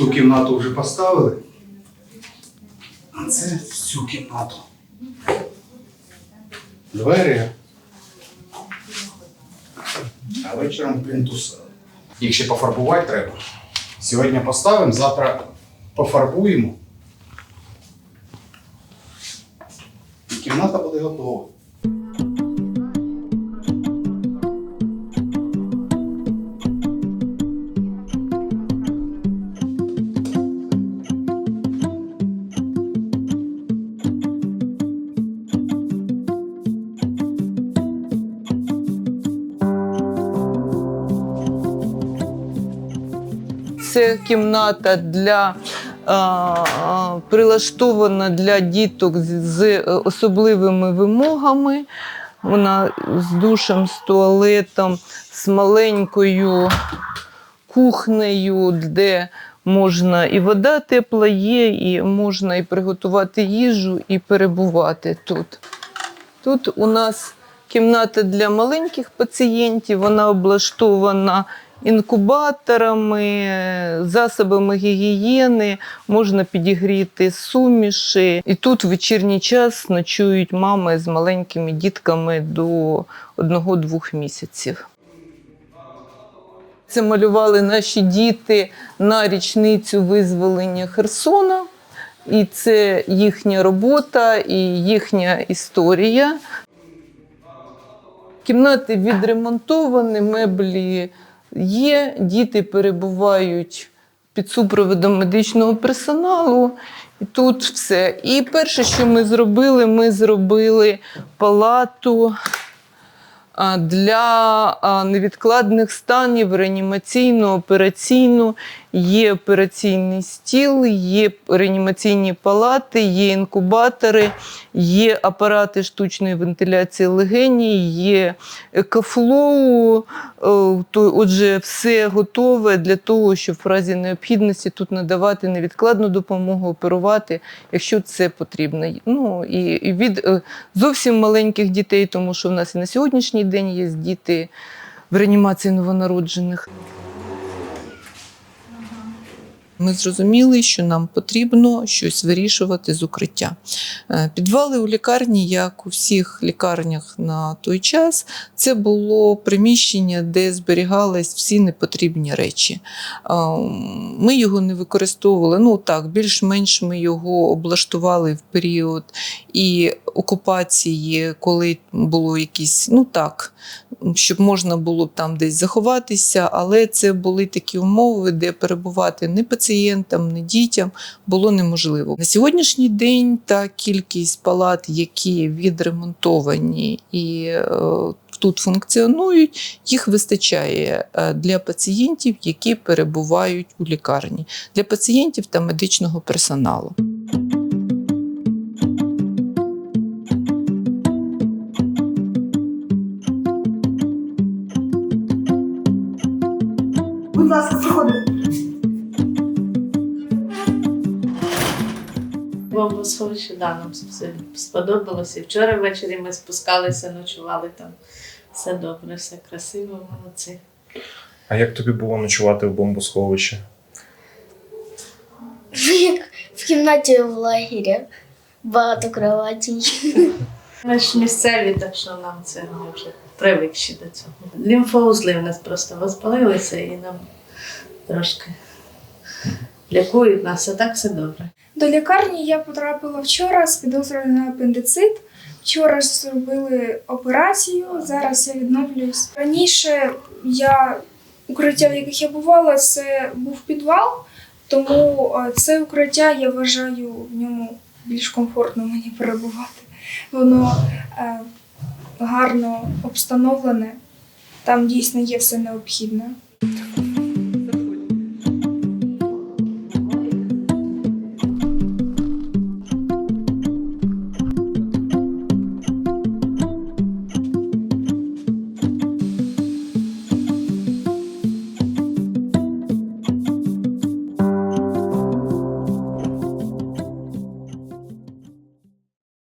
Ту кімнату вже поставили. А це в цю кімнату. Двері. А вечором плінтуса. Їх ще пофарбувати треба. Сьогодні поставимо, завтра пофарбуємо. І кімната буде готова. Це кімната для прилаштована для діток з, з особливими вимогами. Вона з душем, з туалетом, з маленькою кухнею, де можна і вода тепла є, і можна і приготувати їжу, і перебувати тут. Тут у нас кімната для маленьких пацієнтів, вона облаштована інкубаторами, засобами гігієни, можна підігріти суміші. І тут в вечірній час ночують мами з маленькими дітками до одного-двох місяців. Це малювали наші діти на річницю визволення Херсона. І це їхня робота і їхня історія. Кімнати відремонтовані, меблі є, діти перебувають під супроводом медичного персоналу. І тут все. І перше, що ми зробили, ми зробили палату для невідкладних станів, реанімаційну, операційну. Є операційний стіл, є реанімаційні палати, є інкубатори, є апарати штучної вентиляції легеній, є екофлоу. Е, Отже, все готове для того, щоб в разі необхідності тут надавати невідкладну допомогу, оперувати, якщо це потрібно. Ну і і від е, зовсім маленьких дітей, тому що в нас і на сьогоднішній день є діти в реанімації новонароджених. Ми зрозуміли, що нам потрібно щось вирішувати з укриття. Е, Підвали у лікарні, як у всіх лікарнях на той час, це було приміщення, де зберігались всі непотрібні речі. Е, Ми його не використовували. Ну так, більш-менш ми його облаштували в період і окупації, коли було якісь, ну так, щоб можна було б там десь заховатися, але це були такі умови, де перебувати не пацієнтам, не дітям було неможливо. На сьогоднішній день та кількість палат, які відремонтовані і е, тут функціонують, їх вистачає е, для пацієнтів, які перебувають у лікарні, для пацієнтів та медичного персоналу. Будь ласка, заходимо. Бомбосховище, да, нам все сподобалося. І Вчора ввечері ми спускалися, ночували там. Все добре, все красиво, молодці. А як тобі було ночувати в бомбосховищі? Як в кімнаті в лагері. Багато кроватей. Ми ж місцеві, так що нам це ми вже привикші до цього. Лімфоузли в нас просто воспалилися і нам трошки лікують нас, а так все добре. До лікарні я потрапила вчора з підозрою на апендицит. Вчора зробили операцію, зараз я відновлююсь. Раніше я укриття, в яких я бувала, це був підвал, тому е, це укриття я вважаю в ньому більш комфортно мені перебувати. Воно е, гарно обстановлене, там дійсно є все необхідне.